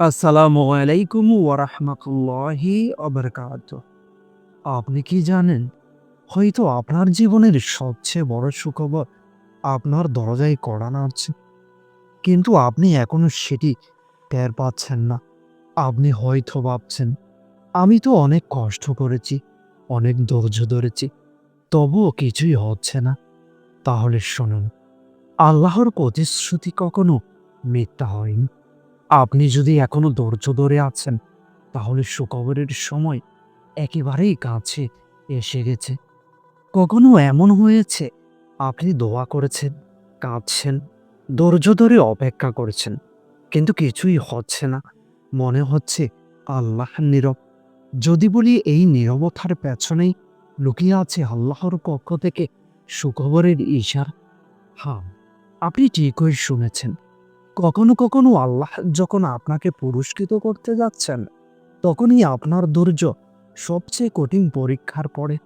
আসসালামু আলাইকুম ওরহমতুল্লাহি অবরকাত আপনি কি জানেন, হয়তো আপনার জীবনের সবচেয়ে বড় সুখবর আপনার দরজায় কড়া নাড়ছে। কিন্তু আপনি এখনও সেটি টের পাচ্ছেন না। আপনি হয়তো ভাবছেন, আমি তো অনেক কষ্ট করেছি, অনেক ধৈর্য ধরেছি, তবুও কিছুই হচ্ছে না। তাহলে শুনুন, আল্লাহর প্রতিশ্রুতি কখনো মিথ্যা হয়নি। আপনি যদি এখনও ধৈর্য ধরে আছেন, তাহলে সুখবরের সময় একেবারেই কাছে এসে গেছে। কখনো এমন হয়েছে, আপনি দোয়া করেছেন, কাঁদছেন, ধৈর্য ধরে অপেক্ষা করেছেন, কিন্তু কিছুই হচ্ছে না। মনে হচ্ছে আল্লাহ নীরব। যদি বলি এই নীরবতার পেছনেই লুকিয়ে আছে আল্লাহর পক্ষ থেকে সুখবরের ইশার। হ্যাঁ আপনি ঠিকই শুনেছেন। কখনো কখনো আল্লাহ যখন আপনাকে পুরস্কৃত করতে যাচ্ছেন, তখনই আপনার ধৈর্য সবচেয়ে কঠিন পরীক্ষার পরে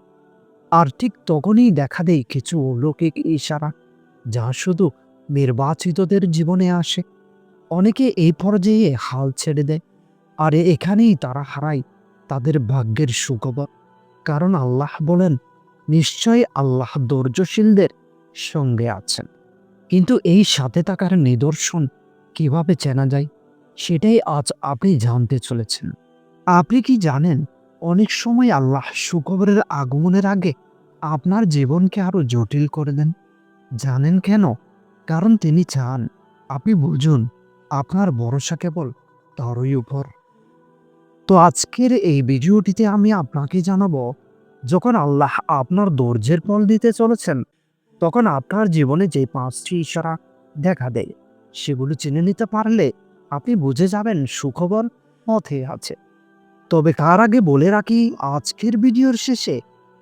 আর ঠিক তখনই দেখা দেয় কিছু অলৌকিক ইশারা, যা শুধু নির্বাচিতদের জীবনে আসে। অনেকে এই পর্যায়ে হাল ছেড়ে দেয়, আর এখানেই তারা হারায় তাদের ভাগ্যের সুখবর। কারণ আল্লাহ বলেন, নিশ্চয় আল্লাহ ধৈর্যশীলদের সঙ্গে আছেন। কিন্তু এই সাথে থাকার নিদর্শন কীভাবে চেনা যায়? সেটাই আজ আপনি জানতে চলেছেন। আপনি কি জানেন, অনেক সময় আল্লাহ সুখবরের আগমনের আগে আপনার জীবনকে আরও জটিল করে দেন? জানেন কেন? কারণ তিনি চান, আপনি বুঝুন, আপনার ভরসা কেবল তারই উপর। তো আজকের এই ভিডিওটিতে আমি আপনাকে জানাব, যখন আল্লাহ আপনার ধৈর্যের ফল দিতে চলেছেন, তখন আপনার জীবনে যে পাঁচটি ইশারা দেখা দেয় সেগুলো চিনে নিতে পারলে আপনি বুঝে যাবেন সুখবর পথে আছে। তবে তার আগে বলে রাখি, আজকের ভিডিওর শেষে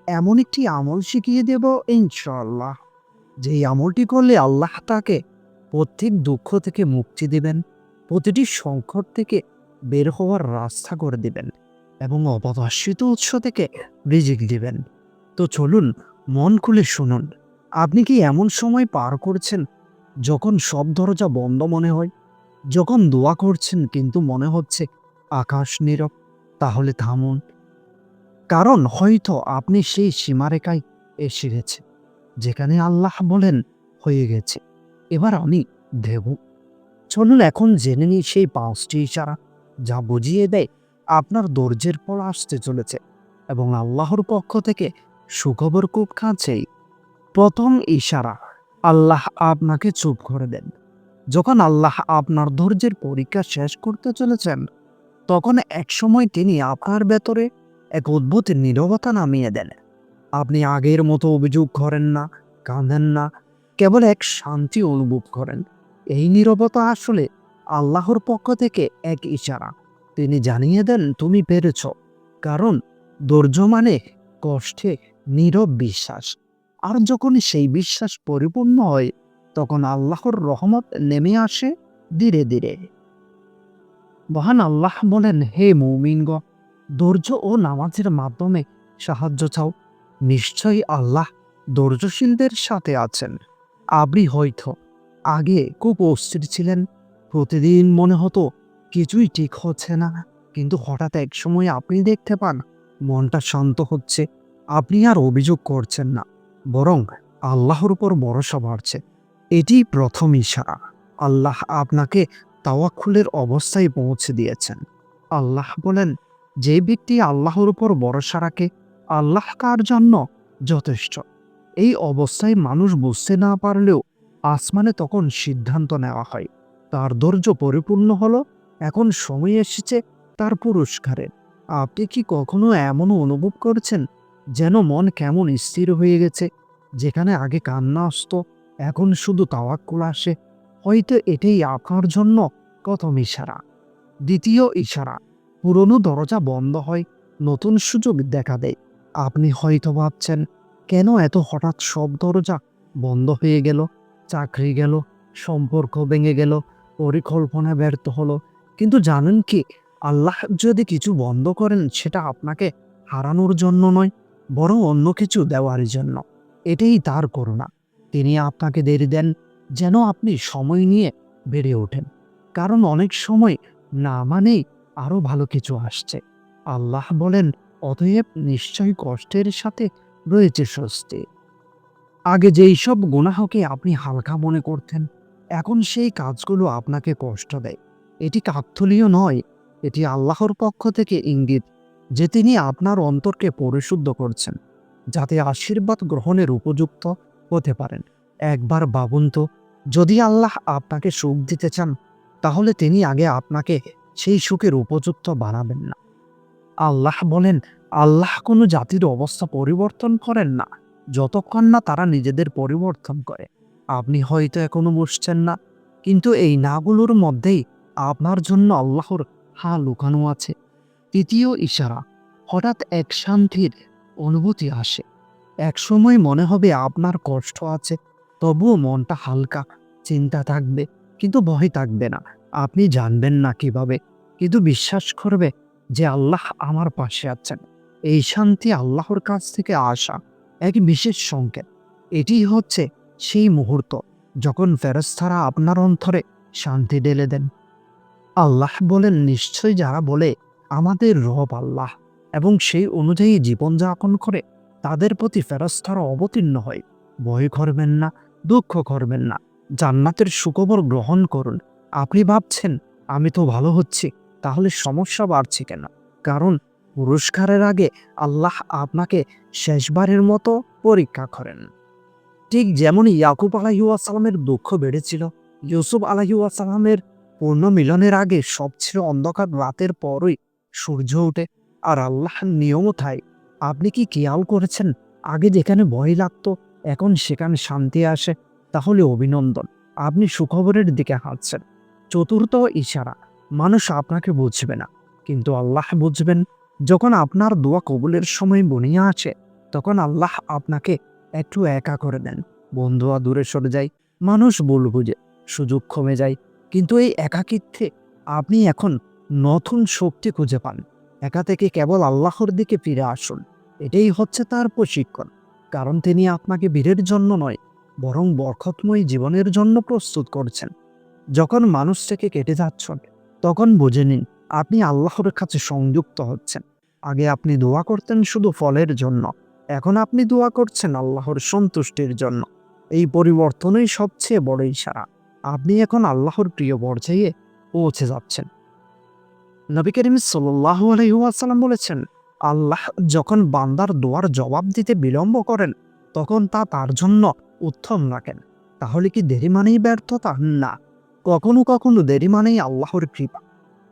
এমন একটি আমল শিখিয়ে দেব ইনশাল্লাহ যেই আমলটি করলে আল্লাহ তাকে প্রত্যেক দুঃখ থেকে মুক্তি দেবেন, প্রতিটি সংকট থেকে বের হওয়ার রাস্তা করে দিবেন এবং অপদর্শিত উৎস থেকে রিজিক দিবেন। তো চলুন, মন খুলে শুনুন, আপনি কি এমন সময় পার করছেন যখন সব দরজা বন্ধ মনে হয়, যখন দোয়া করছেন কিন্তু মনে হচ্ছে আকাশ নীরব, তাহলে থামুন। কারণ হয়তো আপনি সেই সীমারেখায় এসে গেছে যেখানে আল্লাহ বলেন হয়ে গেছে। এবার আমি দেব। চলুন এখন জেনে নিই সেই পাঁচটি ইশারা, যা বুঝিয়ে দেয় আপনার ধৈর্যের পর আসতে চলেছে এবং আল্লাহর পক্ষ থেকে সুখবর খুব কাছেই। প্রথম ইশারা আল্লাহ আপনাকে চুপ করে দেন। যখন আল্লাহ আপনার ধৈর্যের পরীক্ষা শেষ করতে চলেছেন, তখন একসময় তিনি আপনার ভেতরে এক অদ্ভুত নীরবতা নামিয়ে দেন। আপনি আগের মতো অভিযোগ করেন না, কাঁদেন না, কেবল এক শান্তি অনুভব করেন। এই নীরবতা আসলে আল্লাহর পক্ষ থেকে এক ইশারা। তিনি জানিয়ে দেন, তুমি পেরেছ। কারণ ধৈর্য মানে কষ্টে নীরব বিশ্বাস। আর যখন সেই বিশ্বাস পরিপূর্ণ হয়, তখন আল্লাহর রহমত নেমে আসে ধীরে ধীরে। মহান আল্লাহ বলেন, হে মৌমিনগ ধৈর্য ও নামাজের মাধ্যমে সাহায্য চাও। নিশ্চয়ই আল্লাহ ধৈর্যশীলদের সাথে আছেন। আপনি হয়তো। আগে খুব অস্থির ছিলেন। প্রতিদিন মনে হতো কিছুই ঠিক হচ্ছে না। কিন্তু হঠাৎ এক সময় আপনি দেখতে পান, মনটা শান্ত হচ্ছে। আপনি আর অভিযোগ করছেন না। বরং আল্লাহর উপর ভরসা বাড়ছে। এটি প্রথম ইশারা। আল্লাহ আপনাকে তাওয়াক্কুলের অবস্থায় পৌঁছে দিয়েছেন। আল্লাহ বলেন, যে ব্যক্তি আল্লাহর উপর ভরসা রাখে, আল্লাহ কার জন্য যথেষ্ট। এই অবস্থায় মানুষ বুঝতে না পারলেও আসমানে তখন সিদ্ধান্ত নেওয়া হয়। তার ধৈর্য পরিপূর্ণ হলো, এখন সময় এসেছে তার পুরস্কারের। আপনি কি কখনো এমনও অনুভব করছেন যেন মন কেমন স্থির হয়ে গেছে। যেখানে আগে কান্না আসতো, এখন শুধু তাওয়াক্কুল আসে। হয়তো এটাই আপনার জন্য প্রথম ইশারা। দ্বিতীয় ইশারা, পুরনো দরজা বন্ধ হয়, নতুন সুযোগ দেখা দেয়। আপনি হয়তো ভাবছেন, কেন এত হঠাৎ সব দরজা বন্ধ হয়ে গেল? চাকরি গেল, সম্পর্ক ভেঙে গেল, পরিকল্পনা ব্যর্থ হলো। কিন্তু জানেন কি, আল্লাহ যদি কিছু বন্ধ করেন, সেটা আপনাকে হারানোর জন্য নয়। বরং অন্য কিছু দেওয়ার জন্য। এটাই তার করুণা। তিনি আপনাকে দেরি দেন যেন আপনি সময় নিয়ে বেড়ে ওঠেন। কারণ অনেক সময় না মানেই আরও ভালো কিছু আসছে। আল্লাহ বলেন, অতএব নিশ্চয়ই কষ্টের সাথে রয়েছে স্বস্তি। আগে যেই সব গুনাহকে আপনি হালকা মনে করতেন, এখন সেই কাজগুলো আপনাকে কষ্ট দেয়। এটি কাকথলীয় নয়, এটি আল্লাহর পক্ষ থেকে ইঙ্গিত। যে তিনি আপনার অন্তরকে পরিশুদ্ধ করছেন, যাতে আশীর্বাদ গ্রহণের উপযুক্ত হতে পারেন। একবার ভাবুন তো, যদি আল্লাহ আপনাকে সুখ দিতে চান, তাহলে তিনি আগে আপনাকে সেই সুখের উপযুক্ত বানাবেন না। আল্লাহ বলেন, আল্লাহ কোনো জাতির অবস্থা পরিবর্তন করেন না, যতক্ষণ না তারা নিজেদের পরিবর্তন করে। আপনি হয়তো এখনও বসছেন না, কিন্তু এই নাগুলোর মধ্যেই আপনার জন্য আল্লাহর হা লুকানো আছে। তৃতীয় ইশারা, হঠাৎ এক শান্তির অনুভূতি আসে। এক সময় মনে হবে আপনার কষ্ট আছে, তবুও মনটা হালকা, চিন্তা থাকবে, কিন্তু ভয় থাকবে না। আপনি জানবেন না কীভাবে, কিন্তু বিশ্বাস করবে যে আল্লাহ আমার পাশে আছেন। এই শান্তি আল্লাহর কাছ থেকে আসা এক বিশেষ সংকেত। এটি হচ্ছে সেই মুহূর্ত যখন ফেরস্তারা আপনার অন্তরে শান্তি ঢেলে দেন। আল্লাহ বলেন নিশ্চয় যারা বলে আমাদের রব আল্লাহ এবং সেই অনুযায়ী জীবনযাপন করে, তাদের প্রতি ফেরস্তারা অবতীর্ণ হয়। ভয় করবেন না, দুঃখ করবেন না, জান্নাতের সুখবর গ্রহণ করুন। আপনি ভাবছেন, আমি তো ভালো হচ্ছি, তাহলে সমস্যা বাড়ছে কেন? কারণ পুরস্কারের আগে আল্লাহ আপনাকে শেষবারের মতো পরীক্ষা করেন। ঠিক যেমন ইয়াকুব আলাহিউসালামের দুঃখ বেড়েছিল, ইউসুফ আলাহিউসালামের পূর্ণ মিলনের আগে সবচেয়ে অন্ধকার রাতের পরই সূর্য ওঠে আর আল্লাহর নিয়মও তাই। আপনি কি খেয়াল করেছেন? আগে যেখানে ভয় লাগতো, এখন সেখানে শান্তি আসে, তাহলে অভিনন্দন। আপনি সুখবরের দিকে হাঁটছেন। চতুর্থ ইশারা, মানুষ আপনাকে বুঝবে না। কিন্তু আল্লাহ বুঝবেন, যখন আপনার দোয়া কবুলের সময় বনিয়া আসে, তখন আল্লাহ আপনাকে একটু একা করে দেন। বন্ধুয়া দূরে সরে যায়, মানুষ ভুল বুঝে, সুযোগ কমে যায়। কিন্তু এই একাকিত্বে আপনি এখন নতুন শক্তি খুঁজে পান। একা থেকে কেবল আল্লাহর দিকে ফিরে আসুন। এটাই হচ্ছে তার প্রশিক্ষণ। কারণ তিনি আপনাকে বীরের জন্য নয়, বরং বরকতময় জীবনের জন্য প্রস্তুত করছেন। যখন মানুষ থেকে কেটে যাচ্ছেন, তখন বুঝে নিন, আপনি আল্লাহর কাছে সংযুক্ত হচ্ছেন। আগে আপনি দোয়া করতেন শুধু ফলের জন্য, এখন আপনি দোয়া করছেন আল্লাহর সন্তুষ্টির জন্য। এই পরিবর্তনই সবচেয়ে বড় ইশারা। আপনি এখন আল্লাহর প্রিয় পর্যায়ে পৌঁছে যাচ্ছেন। নবী করিম সাল্লাহ আলহিহাসাল্লাম বলেছেন, আল্লাহ যখন বান্দার দোয়ার জবাব দিতে বিলম্ব করেন, তখন তা তার জন্য উত্তম রাখেন। তাহলে কি দেরি মানেই ব্যর্থতা? না, কখনো কখনো দেরি মানেই আল্লাহর কৃপা।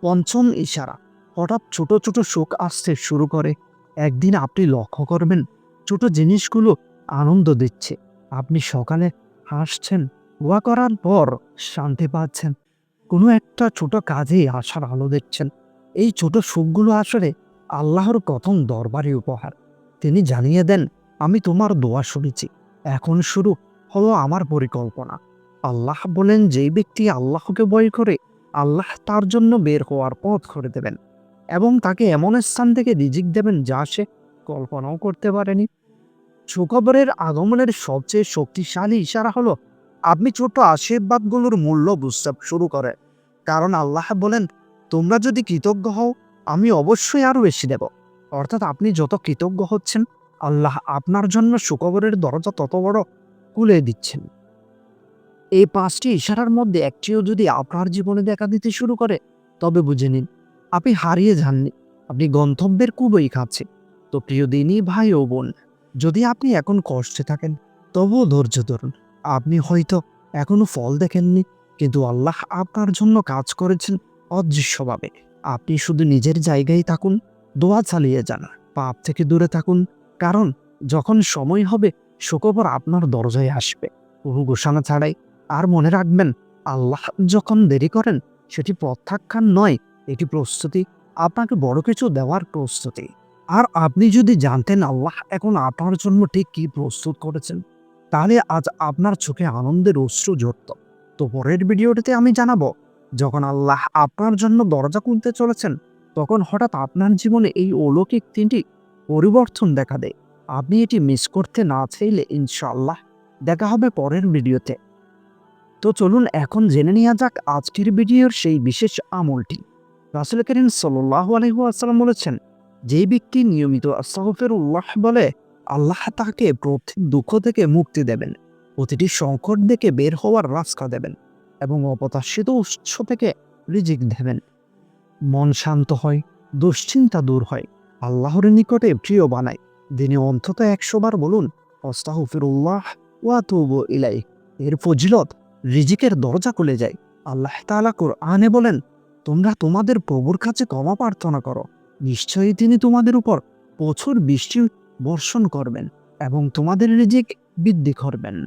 পঞ্চম ইশারা, হঠাৎ ছোট ছোট সুখ আসতে শুরু করে। একদিন আপনি লক্ষ্য করবেন, ছোট জিনিসগুলো আনন্দ দিচ্ছে। আপনি সকালে হাসছেন ওয়া করার পর শান্তি পাচ্ছেন। কোনো একটা ছোট কাজেই আশার আলো দেখছেন। এই ছোট সুখগুলো আসলে আল্লাহর প্রথম দরবারি উপহার। তিনি জানিয়ে দেন, আমি তোমার দোয়া শুনেছি। এখন শুরু হলো আমার পরিকল্পনা। আল্লাহ বলেন, যেই ব্যক্তি আল্লাহকে ভয় করে, আল্লাহ তার জন্য বের হওয়ার পথ করে দেবেন এবং তাকে এমন স্থান থেকে রিজিক দেবেন যা সে কল্পনাও করতে পারেনি। সুখবরের আগমনের সবচেয়ে শক্তিশালী ইশারা হলো, আপনি ছোট আশীর্বাদগুলোর মূল্য বুঝতে শুরু করে কারণ আল্লাহ বলেন তোমরা যদি কৃতজ্ঞ হও, আমি অবশ্যই আরও বেশি দেব। অর্থাৎ আপনি যত কৃতজ্ঞ হচ্ছেন, আল্লাহ আপনার জন্য সুখবরের দরজা তত বড় খুলে দিচ্ছেন। এই পাঁচটি ইশারার মধ্যে একটিও যদি আপনার জীবনে দেখা দিতে শুরু করে, তবে বুঝে নিন, আপনি হারিয়ে যাননি। আপনি গন্তব্যের কুবই কাছে। তো প্রিয় দিনই ভাই ও বোন, যদি আপনি এখন কষ্টে থাকেন, তবুও ধৈর্য ধরুন। আপনি হয়তো এখনও ফল দেখেননি, কিন্তু আল্লাহ আপনার জন্য কাজ করেছেন। অদৃশ্যভাবে। আপনি শুধু নিজের জায়গায় থাকুন, দোয়া চালিয়ে যান, পাপ থেকে দূরে থাকুন, কারণ যখন সময় হবে, সুখবর আপনার দরজায় আসবে। বহু ঘোষণা ছাড়াই আর মনে রাখবেন, আল্লাহ যখন দেরি করেন, সেটি প্রত্যাখ্যান নয়, এটি প্রস্তুতি, আপনাকে বড় কিছু দেওয়ার প্রস্তুতি। আর আপনি যদি জানতেন আল্লাহ এখন আপনার জন্য ঠিক কি প্রস্তুত করেছেন, তাহলে আজ আপনার চোখে আনন্দের অশ্রু ঝরত। তো পরের ভিডিওটিতে আমি জানাব যখন আল্লাহ আপনার জন্য দরজা খুলতে চলেছেন, তখন হঠাৎ আপনার জীবনে এই অলৌকিক তিনটি পরিবর্তন দেখা দেয়। আপনি এটি মিস করতে না চাইলে ইনশাল্লাহ দেখা হবে পরের ভিডিওতে। তো চলুন এখন জেনে নেওয়া যাক আজকের ভিডিওর সেই বিশেষ আমলটি। রাসুল করিম সাল্লাহ আলহিহাসাল্লাম বলেছেন, যে ব্যক্তি নিয়মিত আস্তাগফির উল্লাহ বলে, আল্লাহ তাকে প্রতি দুঃখ থেকে মুক্তি দেবেন। প্রতিটি সংকট থেকে বের হওয়ার রাস্তা দেবেন। এবং অপ্রত্যাশিত উৎস থেকে রিজিক দেবেন মন শান্ত হয়, দুশ্চিন্তা দূর হয়। আল্লাহর নিকটে প্রিয় বানায়। দিনে অন্তত একশো বার বলুন অস্তাহফিরুল্লাহ ওয়া তুবু ইলাই এর ফজিলত রিজিকের দরজা খুলে যায়। আল্লাহ তাআলা কোরআনে বলেন, তোমরা তোমাদের প্রভুর কাছে ক্ষমা প্রার্থনা করো। নিশ্চয়ই তিনি তোমাদের উপর প্রচুর বৃষ্টি বর্ষণ করবেন এবং তোমাদের রিজিক বৃদ্ধি করবেন।